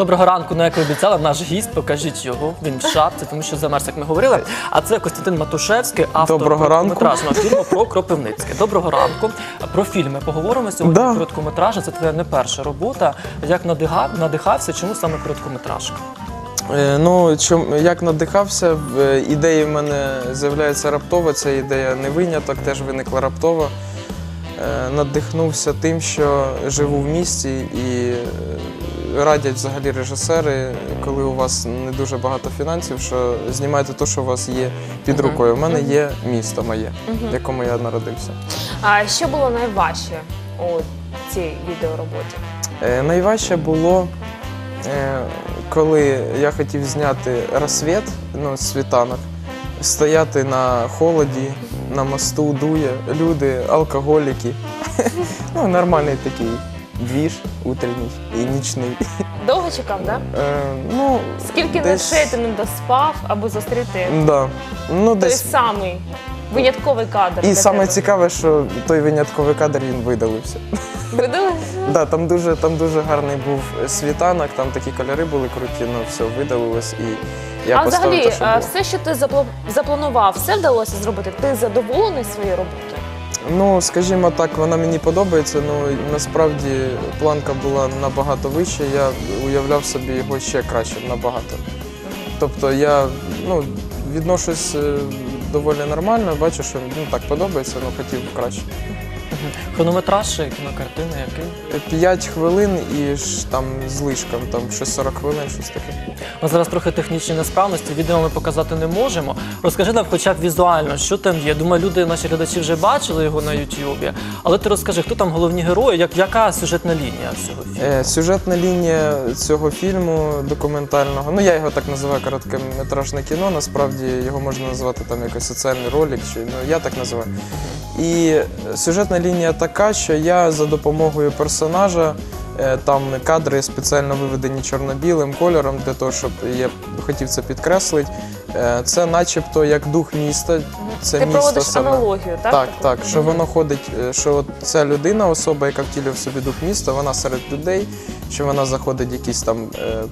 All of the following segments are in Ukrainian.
Доброго ранку, ну як і обіцяла, наш гість, покажіть його. Він в шапці, тому що замерз, як ми говорили. А це Костянтин Матушевський, автор Доброго ранку. короткометражного фільму про Кропивницьке. Доброго ранку. Про фільми поговоримо сьогодні. Да. Короткометража це твоя не перша робота. Як надига- надихався, чому саме короткометражка? Е, Ну, чом, як надихався, е, ідеї в мене з'являються раптово, ця ідея не виняток, теж виникла раптово. Е, Надихнувся тим, що живу в місті і е, радять взагалі режисери, коли у вас не дуже багато фінансів, що знімайте те, що у вас є під рукою. У мене є місто моє, в якому я народився. А що було найважче у цій відеороботі? Е, Найважче було, е, коли я хотів зняти розсвіт, ну, світанок, стояти на холоді, на мосту дує, люди, алкоголіки. Ну, нормальний такий двіж утренній і нічний. Довго чекав, так? Да? Е, Ну, Скільки Десь- ночей ти не доспав, або зустріти да. ну, той десь. самий винятковий кадр? І найцікавіше, саме тебе? цікаве, що той винятковий кадр він видалився. Видали? Да, там дуже, там дуже гарний був світанок, там такі кольори були круті, ну все видалилось і я а поставив взагалі, те, що е, було. все, що ти запла- запланував, все вдалося зробити? Ти задоволений своєю роботою? Ну, скажімо так, вона мені подобається. Ну насправді планка була набагато вища. Я уявляв собі його ще краще, набагато. Тобто я ну, відношусь е, доволі нормально, бачу, що ну, так подобається, але хотів краще. Хронометраж кінокартини, який? П'ять хвилин і ж там з лишком, там щось 40 хвилин, щось таке. Ну, зараз трохи технічні несправності, відео ми показати не можемо. Розкажи нам хоча б візуально, що там є. Думаю, люди, наші глядачі вже бачили його на Ютубі. Але ти розкажи, хто там головні герої, як, яка сюжетна лінія цього фільму? Е, Сюжетна лінія цього фільму документального, ну я його так називаю короткометражне кіно. Насправді його можна назвати там якийсь соціальний ролик, чи ну я так називаю. І сюжетна лінія така, що я за допомогою персонажа. е, Там кадри спеціально виведені чорно-білим кольором для того, щоб я хотів це підкреслити. Е, Це начебто як дух міста. Це ти місто проводиш саме. аналогію, так? Так, так, що воно ходить, е, що от ця людина, особа, яка втілює в собі дух міста, вона серед людей, що вона заходить в якісь там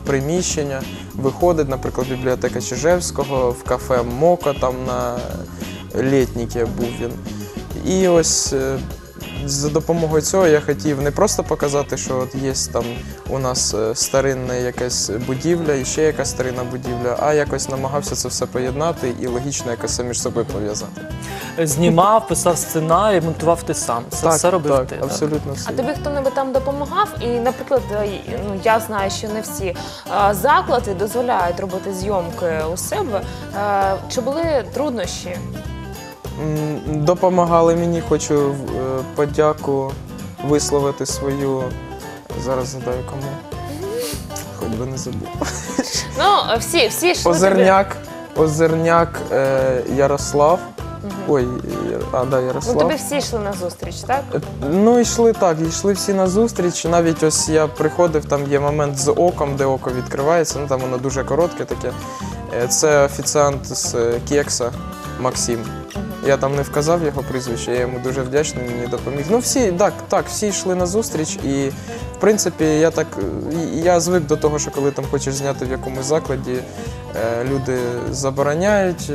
приміщення, виходить, наприклад, бібліотека Чижевського, в кафе Мока, там на Лєтніке був він. І ось за допомогою цього я хотів не просто показати, що от є там у нас е, старинна якась будівля і ще якась старинна будівля, а якось намагався це все поєднати і логічно якось все між собою пов'язати. Знімав, писав сценарій, монтував ти сам. Це все робив так, ти. так? абсолютно все. А тобі хто-небудь там допомагав? І, наприклад, е, ну я знаю, що не всі е, заклади дозволяють робити зйомки у себе. Чи були труднощі? Допомагали мені, хочу е, подяку висловити свою. Зараз згадаю кому. Хоч би не забув. Ну, всі, всі йшли тобі- Озерняк, Озерняк е, Ярослав. Мгм. Ой, а, да, Ну, Ярослав. тобі всі йшли на зустріч, так? Е, Ну, йшли так, йшли всі на зустріч. Навіть ось я приходив, там є момент з оком, де око відкривається. Ну там воно дуже коротке таке. Е, Це офіціант з Кекса Максим. Я там не вказав його прізвище, я йому дуже вдячний, мені допоміг. Ну, всі, так, так, всі йшли на зустріч, і в принципі я так я звик до того, що коли там хочеш зняти в якомусь закладі, люди забороняють,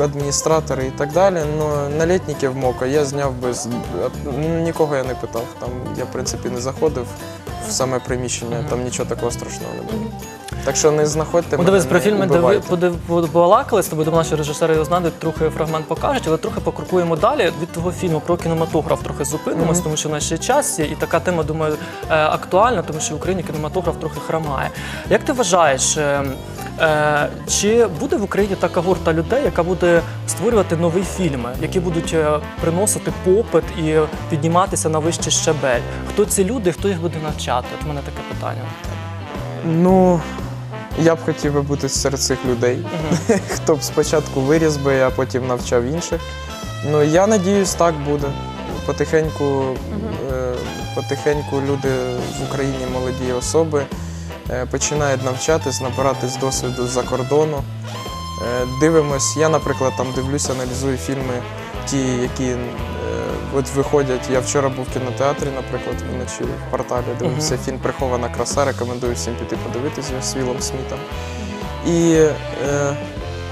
адміністратори і так далі. Ну на літніки в МОКа я зняв без ну, нікого я не питав. Там я в принципі не заходив в саме приміщення, там нічого такого страшного не було. Так що не знаходьте Ну, мене, дивись, про не фільм ми убивайте. диви- подив- побалакали з тобою, думаю, наші режисери його знають, трохи фрагмент покажуть, але трохи покрокуємо далі. Від того фільму про кінематограф трохи зупинимось, тому що в нас ще час є, і така тема, думаю, е, актуальна, тому що в Україні кінематограф трохи хромає. Як ти вважаєш, е, е, чи буде в Україні така гурта людей, яка буде створювати нові фільми, які будуть е, приносити попит і підніматися на вищий щабель? Хто ці люди, хто їх буде навчати? От у мене таке питання. Ну, я б хотів би бути серед цих людей. Мгм. Хто б спочатку виріс би, а потім навчав інших. Ну, я надіюсь, так буде. Потихеньку, е, потихеньку люди в Україні, молоді особи, е, починають навчатись, набиратись досвіду з-за кордону. Е, дивимось, я, наприклад, там дивлюся, аналізую фільми, ті, які е, от виходять. Я вчора був в кінотеатрі, наприклад, вночі в порталі дивився фільм Прихована краса. Рекомендую всім піти подивитися з Вілом Смітом. І е,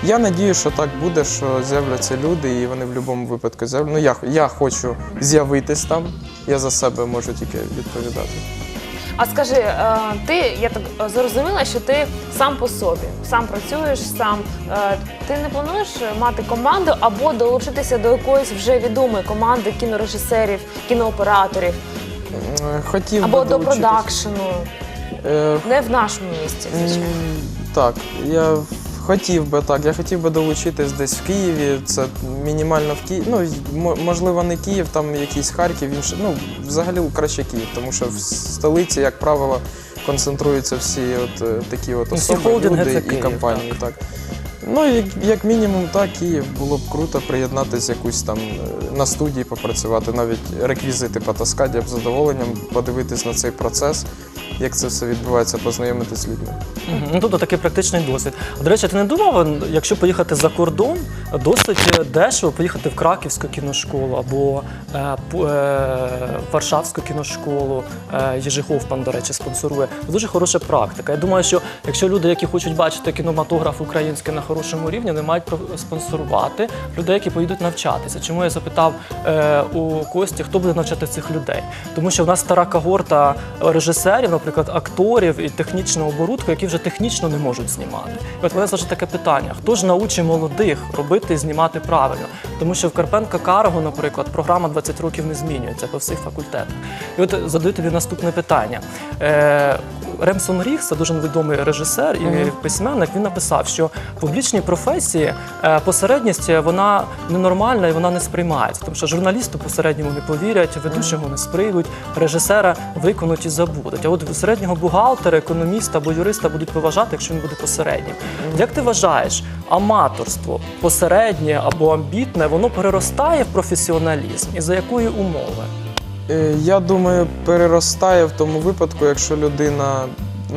я надію, що так буде, що з'являться люди, і вони в будь-якому випадку з'являться. Ну, я, я хочу з'явитись там. Я за себе можу тільки відповідати. А скажи, е, ти я так е, зрозуміла, що ти сам по собі, сам працюєш, сам Е, ти не плануєш мати команду або долучитися до якоїсь вже відомої команди кінорежисерів, кінооператорів, Хотів або би до долучитись. продакшену, Е, не в нашому місті, звичайно. М, Так, я хотів би так. Я хотів би долучитись десь в Києві. Це мінімально в Києві. Ну, можливо, не Київ, там якийсь Харків, інше. Ну, взагалі краще Київ, тому що в столиці, як правило, концентруються всі от е, такі от особи, люди і компанії. Так. Так. Ну, як, як мінімум, так, Київ було б круто приєднатися якусь там е, на студії попрацювати, навіть реквізити потаскати, я б з задоволенням подивитись на цей процес, як це все відбувається, познайомитись з людьми. Мгм. Ну, тобто такий практичний досвід. А, До речі, ти не думав, якщо поїхати за кордон, досить дешево поїхати в Краківську кіношколу або е, е, Варшавську кіношколу. Е, Єжи Хофман, до речі, спонсорує. Дуже хороша практика. Я думаю, що якщо люди, які хочуть бачити кінематограф український на хорошому рівні, не мають спонсорувати людей, які поїдуть навчатися. Чому я запитав е, у Кості, хто буде навчати цих людей? Тому що в нас стара когорта режисерів, наприклад, акторів і технічного оборудку, які вже технічно не можуть знімати. І от мене завжди таке питання: хто ж научить молодих робити і знімати правильно? Тому що в Карпенка Карго, наприклад, програма 20 років не змінюється по всіх факультетах. І от задаю тобі наступне питання. Е, Ремсон Рігс, це дуже відомий режисер і письменник. Він написав, що в публічній професії е, посередність вона ненормальна і вона не сприймається. Тому що журналісту посередньому не повірять, ведучого не сприйдуть, режисера виконують і забудуть. А от середнього бухгалтера, економіста або юриста будуть поважати, якщо він буде посереднім. Як ти вважаєш, аматорство посереднє або амбітне, воно переростає в професіоналізм і за якої умови? Е, Я думаю, переростає в тому випадку, якщо людина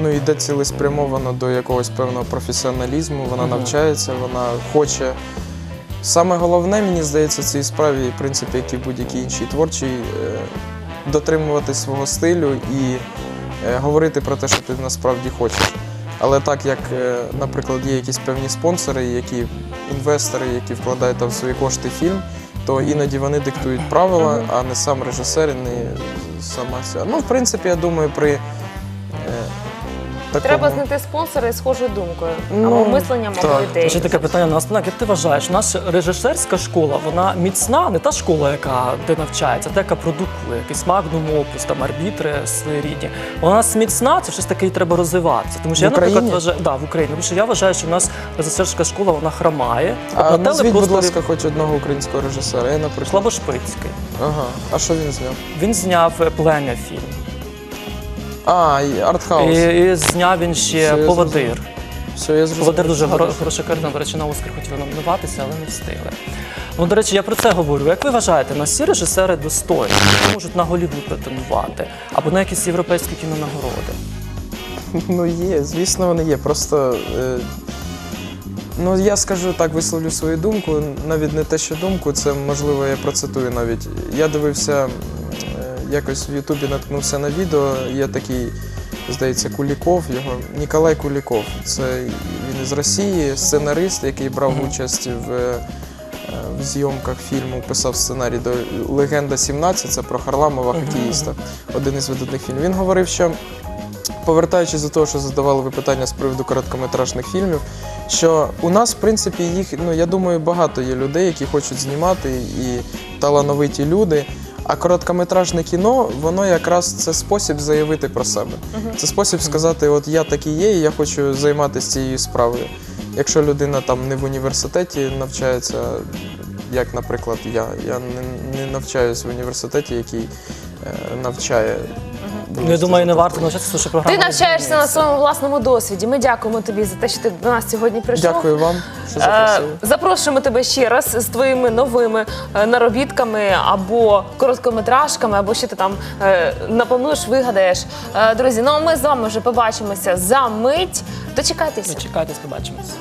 ну, йде цілеспрямовано до якогось певного професіоналізму, вона навчається, вона хоче. Саме головне, мені здається, в цій справі, в принципі, як і будь-якій іншій творчій, е, дотримуватись свого стилю і е, говорити про те, що ти насправді хочеш. Але так як, наприклад, є якісь певні спонсори, які інвестори, які вкладають там свої кошти в фільм, то іноді вони диктують правила, а не сам режисер, і не сама ця. Ну, в принципі, я думаю, при такому... Треба знайти спонсора з схожою думкою Ну, або мисленням, або так. ідеєю. Ще таке питання на останок. Як ти вважаєш, наша режисерська школа, вона міцна, не та школа, яка де навчається, а та, яка продукує, якийсь магнум опус, там арбітри своєрідні. Вона нас міцна, це щось таке і треба розвиватися. Тому що В я, наприклад, Україні? вважаю, да, в Україні. Тому що я вважаю, що в нас режисерська школа вона хромає. А на назвіть, будь ласка, хоч одного українського режисера. Я, наприклад. Слабошпицький. Ага. А що він зняв? Він зняв плем'я фільм. А, і артхаус. І, і зняв він ще Все, я Поводир. Все, я зрозумів. Володар дуже Добре. хороша картина. До речі, на Оскар хотіли номінуватися, але не встигли. Ну, до речі, я про це говорю. Як ви вважаєте, на всі режисери достойні, які можуть на Голлівуд претендувати або на якісь європейські кінонагороди? Ну є, звісно, вони є. Просто е, ну я скажу так, висловлю свою думку. Навіть не те, що думку, це можливо я процитую навіть. Я дивився якось в Ютубі наткнувся на відео. Є такий, здається, Куліков, його Ніколай Куліков. Це він із Росії, сценарист, який брав участь в. е, В зйомках фільму писав сценарій до Легенда 17, це про Харламова хокеїста, один із видатних фільмів. Він говорив, що повертаючись до того, що задавали ви питання з приводу короткометражних фільмів, що у нас, в принципі, їх, ну я думаю, багато є людей, які хочуть знімати, і талановиті люди. А короткометражне кіно, воно якраз це спосіб заявити про себе. Це спосіб сказати, от я такий є, і я хочу займатися цією справою. Якщо людина там не в університеті навчається, як, наприклад, я. Я не, не навчаюсь в університеті, який е, навчає. Ну, я думаю, не варто навчатися, що програма. Ти навчаєшся на своєму власному досвіді. Ми дякуємо тобі за те, що ти до нас сьогодні прийшов. Дякую вам, що Е. Запрошуємо тебе ще раз з твоїми новими е, наробітками або короткометражками, або що ти там е, вигадаєш. Е, Друзі, ну а ми з вами вже побачимося за мить. Дочекайтеся. Чекайтесь, побачимось.